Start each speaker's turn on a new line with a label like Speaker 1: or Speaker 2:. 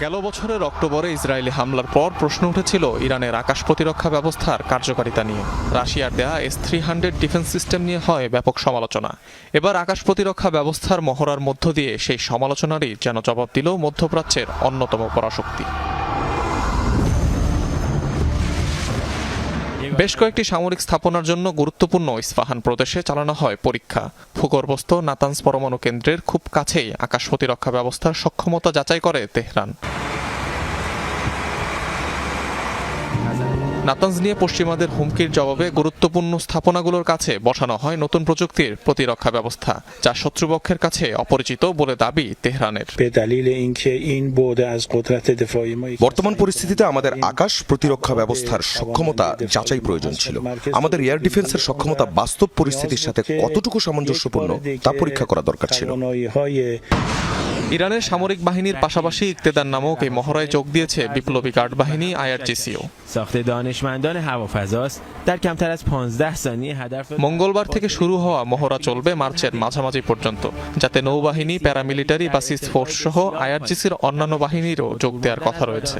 Speaker 1: গেল বছরের অক্টোবরে ইসরায়েলি হামলার পর প্রশ্ন উঠেছিল ইরানের আকাশ প্রতিরক্ষা ব্যবস্থার কার্যকারিতা নিয়ে। রাশিয়ার দেয়া S three hundred defence system নিয়ে হয় ব্যাপক সমালোচনা। এবার আকাশ প্রতিরক্ষা ব্যবস্থার মহড়ার মধ্য দিয়ে সেই সমালোচনারই যেন জবাব দিল মধ্যপ্রাচ্যের অন্যতম পরাশক্তি। বেশ কয়েকটি সামরিক স্থাপনার জন্য গুরুত্বপূর্ণ ইস্পাহান প্রদেশে চালানো হয় পরীক্ষা। ভূগর্ভস্থ নাতানস পরমাণু কেন্দ্রের খুব কাছেই আকাশ প্রতিরক্ষা ব্যবস্থার সক্ষমতা যাচাই করে তেহরান। নাতাঞ্জ নিয়ে পশ্চিমাদের হুমকির জবাবে গুরুত্বপূর্ণ স্থাপনাগুলোর কাছে বসানো হয় নতুন প্রযুক্তির প্রতিরক্ষা ব্যবস্থা যা শত্রুপক্ষের কাছে অপরিচিত বলে দাবি তেহরানের।
Speaker 2: বর্তমান পরিস্থিতিতে আমাদের আকাশ প্রতিরক্ষা ব্যবস্থার সক্ষমতা যাচাই প্রয়োজন ছিল। আমাদের এয়ার ডিফেন্সের সক্ষমতা বাস্তব পরিস্থিতির সাথে কতটুকু সামঞ্জস্যপূর্ণ তা পরীক্ষা করা দরকার ছিল।
Speaker 1: ইরানের সামরিক বাহিনীর পাশাপাশি ইকতেদার নামক এই মহড়ায় যোগ দিয়েছে বিপ্লবী গার্ড বাহিনী আইআরজিসিও। মঙ্গলবার থেকে শুরু হওয়া মহড়া চলবে মার্চের মাঝামাঝি পর্যন্ত যাতে নৌবাহিনী প্যারামিলিটারি বা সিস ফোর্স সহ আইআরজিসির অন্যান্য বাহিনীরও যোগ দেওয়ার কথা রয়েছে।